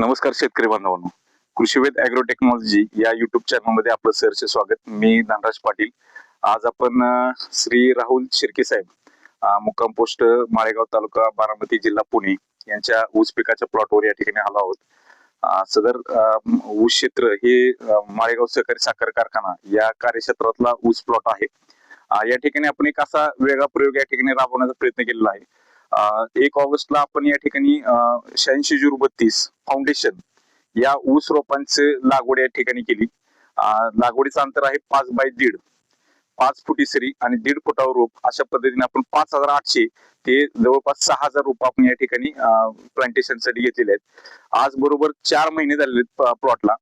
नमस्कार शेतकरी बांधवांनो. कृषीवेद अॅग्रो टेक्नॉलॉजी या युट्यूब चॅनलमध्ये आपलं सरचे स्वागत. मी धनराज पाटील. आज आपण श्री राहुल शिर्के साहेब मुक्काम पोस्ट माळेगाव तालुका बारामती जिल्हा पुणे यांच्या ऊस पिकाच्या प्लॉटवर या ठिकाणी आलो आहोत. सदर ऊस क्षेत्र हे माळेगाव सहकारी साखर कारखाना या कार्यक्षेत्रातला ऊस प्लॉट आहे. या ठिकाणी आपण एक असा वेगळा प्रयोग या ठिकाणी राबवण्याचा प्रयत्न केलेला आहे. एक ऑगस्टला आपण या ठिकाणी शहाऐंशी झिरो बत्तीस फाउंडेशन या ऊस रोपांचे लागवड या ठिकाणी केली. लागवडीचं अंतर आहे पाच बाय दीड. पाच फुटी सरी आणि दीड फुटावर रोप अशा पद्धतीने आपण पाच हजार आठशे ते जवळपास सहा हजार रोप आपण या ठिकाणी प्लांटेशनसाठी घेतलेले आहेत. आज बरोबर चार महिने झालेले प्लॉटला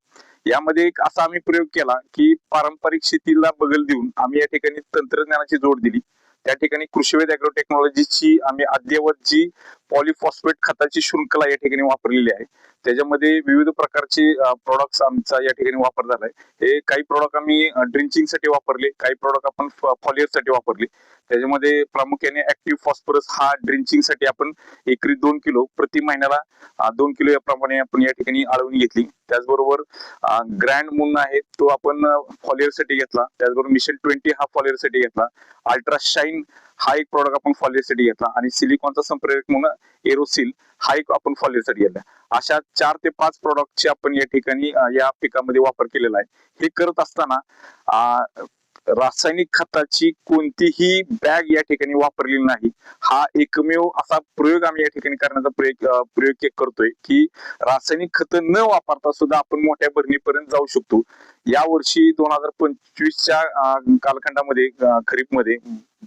यामध्ये एक असा आम्ही प्रयोग केला की पारंपरिक शेतीला बगल देऊन आम्ही या ठिकाणी तंत्रज्ञानाची जोड दिली. त्या ठिकाणी कृषीवेद अॅग्रो टेक्नॉलॉजीची आम्ही अद्ययावत जी पॉलिफॉस्फेट खताची शृंखला या ठिकाणी वापरलेली आहे. त्याच्यामध्ये विविध प्रकारचे प्रोडक्ट्स आमचा या ठिकाणी वापर झालाय. हे काही प्रोडक्ट आम्ही ड्रिंचिंगसाठी वापरले काही प्रोडक्ट आपण फॉलियरसाठी वापरले. त्याच्यामध्ये प्रामुख्याने ऍक्टिव्ह फॉस्फरस हा ड्रिंचिंगसाठी आपण एकरी दोन किलो प्रति महिन्याला दोन किलो याप्रमाणे आपण या ठिकाणी आळवून घेतली. त्याचबरोबर ग्रँड मून आहे तो आपण फॉलियरसाठी घेतला. त्याचबरोबर मिशन ट्वेंटी हा फॉलियरसाठी घेतला. अल्ट्रा शाईन हा एक प्रोडक्ट आपण फॉलिओसाठी घेतला आणि सिलिकॉनचा संप्रेरक म्हणून एरोसिल हा एक आपण फॉलिओसाठी घेतला. अशा चार ते पाच प्रोडक्टचे आपण या ठिकाणी या पिकामध्ये वापर केलेला आहे. हे करत असताना रासायनिक खताची कोणतीही बॅग या ठिकाणी वापरलेली नाही. हा एकमेव असा प्रयोग आम्ही या ठिकाणी करण्याचा प्रयोग प्रयोग करतोय की रासायनिक खत न वापरता सुद्धा आपण मोठ्या भरणीपर्यंत जाऊ शकतो. या वर्षी दोन हजार पंचवीसच्या कालखंडामध्ये खरीपमध्ये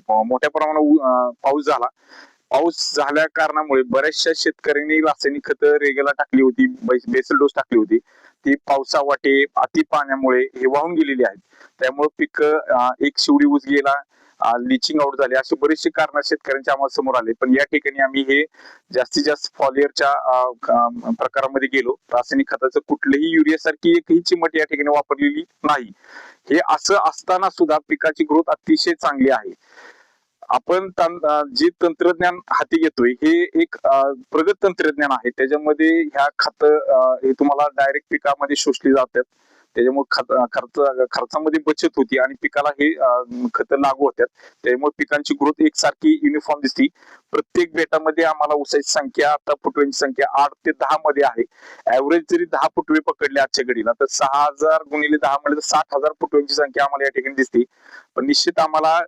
मोठ्या प्रमाणात पाऊस झाला. पाऊस झाल्या कारणामुळे बऱ्याचशा शेतकऱ्यांनी रासायनिक खत रेगेला टाकली होती बेसल डोस टाकली होती. ती पावसावाटे अति पाण्यामुळे हे वाहून गेलेली आहेत. त्यामुळे पीक एक शिवडी ऊस गेला लिचिंग आउट झाले. असे बरीचशी कारण शेतकऱ्यांच्या आम्हाला समोर आले. पण या ठिकाणी आम्ही हे जास्तीत जास्त फॉलियरच्या प्रकारामध्ये गेलो. रासायनिक खताचं कुठलंही युरिया सारखी एकही चिमट या ठिकाणी वापरलेली नाही. हे असं असताना सुद्धा पिकाची ग्रोथ अतिशय चांगली आहे. आपण जे तंत्रज्ञान हाती घेतोय हे एक प्रगत तंत्रज्ञान आहे. त्याच्यामध्ये ह्या खत हे तुम्हाला डायरेक्ट पिकामध्ये शोषली जातात. त्याच्यामुळे खर्च खर्चामध्ये बचत होती आणि पिकाला हे खत लागू होत्यात. त्यामुळे पिकांची ग्रोथ एकसारखी युनिफॉर्म दिसती. प्रत्येक बेटामध्ये आम्हाला उसाची संख्या आता फुटव्यांची संख्या आठ ते दहा मध्ये आहे. ऍव्हरेज जरी दहा फुटवे पकडले आजच्या घडीला तर सहा हजार गुणिले दहा म्हणजे साठ हजार फुटव्यांची संख्या आम्हाला या ठिकाणी दिसते. पण निश्चित आम्हाला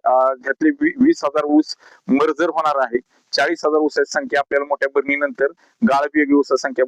त्यातले वीस हजार ऊस मर्जर होणार आहे. चाळीस हजार ऊसाची संख्या आपल्याला मोठ्या बरणीनंतर गाळपयोगी ऊसाची संख्या